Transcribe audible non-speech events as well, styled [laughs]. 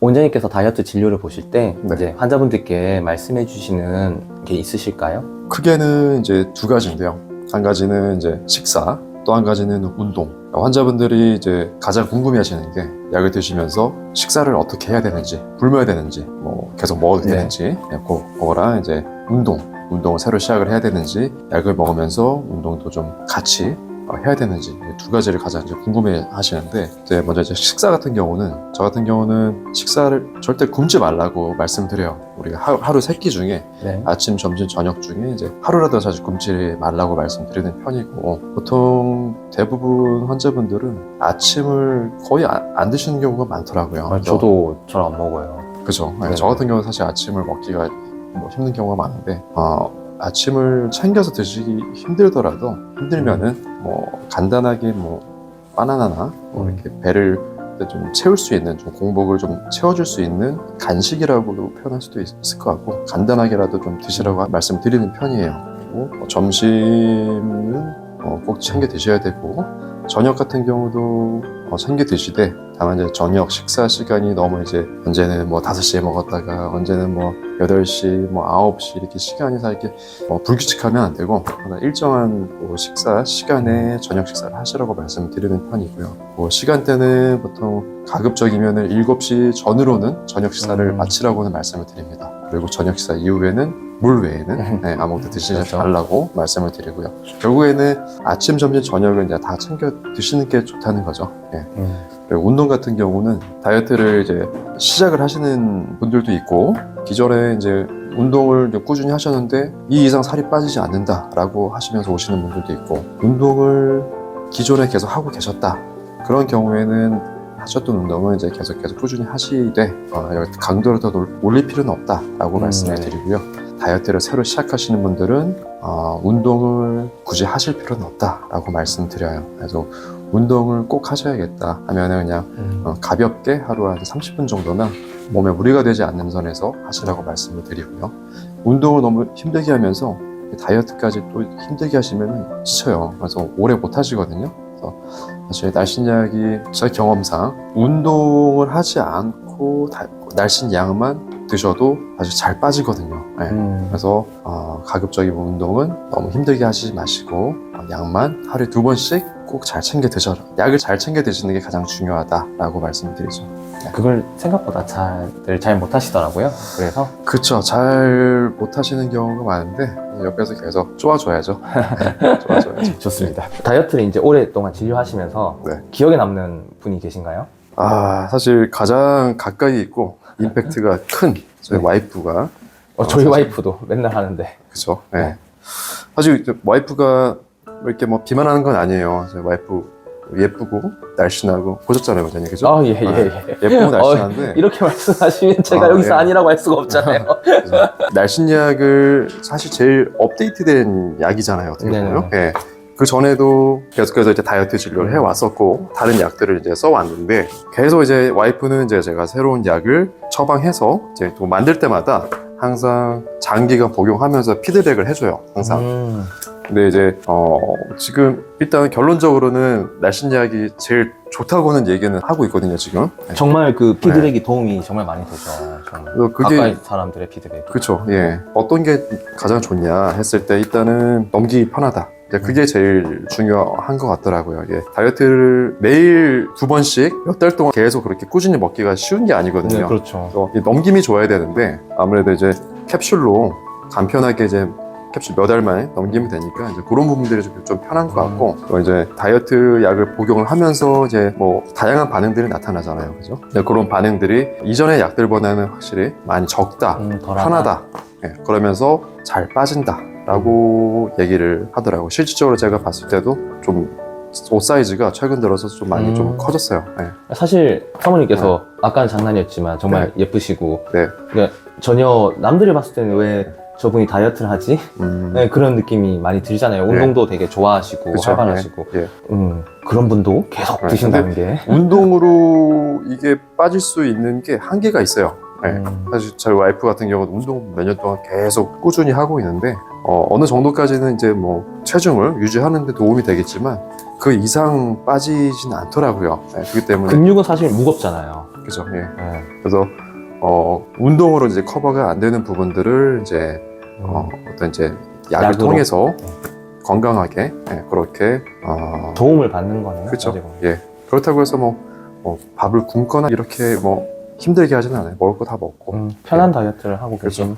원장님께서 다이어트 진료를 보실 때 네. 이제 환자분들께 말씀해 주시는 게 있으실까요? 크게는 이제 두 가지인데요. 한 가지는 이제 식사, 또 한 가지는 운동. 환자분들이 이제 가장 궁금해하시는 게 약을 드시면서 식사를 어떻게 해야 되는지, 굶어야 되는지, 뭐 계속 먹어도 네. 되는지, 그- 그거랑 이제 운동, 운동을 새로 시작을 해야 되는지, 약을 먹으면서 운동도 좀 같이 어, 해야 되는지 이두 가지를 가장 이제 궁금해 하시는데 이제 먼저 이제 식사 같은 경우는 저 같은 경우는 식사를 절대 굶지 말라고 말씀드려요. 우리가 하루, 하루 세끼 중에 네. 아침, 점심, 저녁 중에 이제 하루라도 자주 굶지 말라고 말씀드리는 편이고 보통 대부분 환자분들은 아침을 거의 안, 안 드시는 경우가 많더라고요. 아, 저도 잘 안 먹어요. 그죠. 네. 저 같은 경우는 사실 아침을 먹기가 뭐 힘든 경우가 많은데 어, 아침을 챙겨서 드시기 힘들더라도 힘들면은 뭐 간단하게 뭐 바나나나 뭐 음. 이렇게 배를 좀 채울 수 있는 좀 공복을 좀 채워줄 수 있는 간식이라고도 표현할 수도 있- 있을 것 같고 간단하게라도 좀 드시라고 말씀드리는 편이에요. 그리고 뭐 점심은 어, 꼭 챙겨 드셔야 되고 저녁 같은 경우도 어, 챙겨 드시되 다만 이제 저녁 식사 시간이 너무 이제 언제는 뭐 5시에 먹었다가 언제는 뭐 8시 뭐 9시 이렇게 시간이 다 이렇게 어, 불규칙하면 안 되고 일정한 뭐 식사 시간에 저녁 식사를 하시라고 말씀드리는 편이고요. 뭐 시간대는 보통 가급적이면 7시 전으로는 저녁 식사를 음. 마치라고는 말씀을 드립니다. 그리고 저녁 식사 이후에는 물 외에는 네, 아무것도 드시지 그렇죠. 말라고 말씀을 드리고요. 결국에는 아침, 점심, 저녁을 이제 다 챙겨 드시는 게 좋다는 거죠. 예. 음. 운동 같은 경우는 다이어트를 이제 시작을 하시는 분들도 있고 기존에 이제 운동을 꾸준히 하셨는데 이 이상 살이 빠지지 않는다라고 하시면서 오시는 분들도 있고 운동을 기존에 계속 하고 계셨다 그런 경우에는 하셨던 운동은 이제 계속 계속 꾸준히 하시되 어, 여기 강도를 더 놀- 올릴 필요는 없다라고 음, 말씀을 네. 드리고요 다이어트를 새로 시작하시는 분들은 어, 운동을 굳이 하실 필요는 없다라고 말씀드려요 그래서 운동을 꼭 하셔야겠다 하면은 그냥 음. 어, 가볍게 하루 한 30분 정도나 몸에 무리가 되지 않는 선에서 하시라고 말씀을 드리고요. 운동을 너무 힘들게 하면서 다이어트까지 또 힘들게 하시면 지쳐요. 그래서 오래 못 하시거든요. 그래서 사실 날씬약이 제 경험상 운동을 하지 않고 다- 날씬 양만 드셔도 아주 잘 빠지거든요. 네. 음. 그래서 어, 가급적인 운동은 너무 힘들게 하시지 마시고 어, 약만 하루에 두 번씩 꼭 잘 챙겨 드셔라. 약을 잘 챙겨 드시는 게 가장 중요하다라고 말씀드리죠. 그걸 생각보다 잘들 잘 못하시더라고요. 그래서 그쵸. 잘 못하시는 경우가 많은데 옆에서 계속 쪼아줘야죠. [laughs] 네, 쪼아줘야죠. 좋습니다. 다이어트를 이제 오랫동안 진료하시면서 네. 기억에 남는 분이 계신가요? 아 사실 가장 가까이 있고 임팩트가 [laughs] 큰 저희 네. 와이프가 어, 저희 사실- 와이프도 맨날 하는데. 그쵸. 네. 네. 사실 와이프가 뭐 이렇게 뭐 비만하는 건 아니에요. 저희 와이프 예쁘고 날씬하고 보셨잖아요, 원장님 그죠? 아, 예, 예, 예. 예쁘고 날씬한데 [laughs] 이렇게 말씀하시면 제가 아, 여기서 예. 아니라고 할 수가 없잖아요. [laughs] 그래서 날씬약을 사실 제일 업데이트된 약이잖아요. 어떻게. 보면. 예. 그 전에도 계속해서 이제 다이어트 진료를 해 왔었고 다른 약들을 이제 써 왔는데 계속 이제 와이프는 이제 제가 새로운 약을 처방해서 이제 또 만들 때마다 항상 장기간 복용하면서 피드백을 해줘요. 항상. 음, 근데 이제 어 지금 일단 결론적으로는 날씬 약이 제일 좋다고는 얘기는 하고 있거든요 지금. 정말 그 피드백이 도움이 정말 많이 되죠. 정말. 그래서 그게 가까이 사람들의 피드백. 그렇죠. 예. 어떤 게 가장 좋냐 했을 때 일단은 넘기기 편하다. 이제 그게 제일 중요한 것 같더라고요. 예. 다이어트를 매일 두 번씩 몇 달 동안 계속 그렇게 꾸준히 먹기가 쉬운 게 아니거든요. 네, 그렇죠. 그래서 이 넘김이 좋아야 되는데 아무래도 이제 캡슐로 간편하게 이제 캡슐 몇알 만에 넘기면 되니까 이제 그런 부분들이 좀, 좀 편한 것 같고 또 이제 다이어트 약을 복용을 하면서 이제 뭐 다양한 반응들이 나타나잖아요, 그죠? 그런 반응들이 이전의 약들보다는 확실히 많이 적다, 음. 편하다. 예, 그러면서 잘 빠진다 라고 얘기를 하더라고요. 실질적으로 제가 봤을 때도 좀옷 사이즈가 최근 들어서 좀 많이 음. 좀 커졌어요. 예. 사실 사모님께서 아까는 장난이었지만 정말 예쁘시고 네. 그러니까 전혀 남들이 봤을 때는 왜 저분이 다이어트를 하지? 음, 네, 그런 느낌이 많이 들잖아요. 운동도 되게 좋아하시고 그쵸. 활발하시고 예. 음, 그런 분도 계속 네, 드신다는 게 운동으로 이게 빠질 수 있는 게 한계가 있어요. 네. 음, 사실 저희 와이프 같은 경우는 운동 몇 년 동안 계속 꾸준히 하고 있는데 어, 어느 정도까지는 이제 뭐 체중을 유지하는 데 도움이 되겠지만 그 이상 빠지진 않더라고요. 네, 그렇기 때문에 근육은 사실 무겁잖아요. 그죠. 예. 네. 그래서 어, 운동으로 이제 커버가 안 되는 부분들을 이제 음. 어, 어떤 이제 약을 약으로? 통해서 건강하게 예, 그렇게 어, 도움을 받는 거네요. 어찌 보면. 예 그렇다고 해서 뭐, 뭐 밥을 굶거나 이렇게 뭐 힘들게 하지는 않아요. 먹을 거 다 먹고 음, 편한 다이어트를 하고 그렇죠. 계신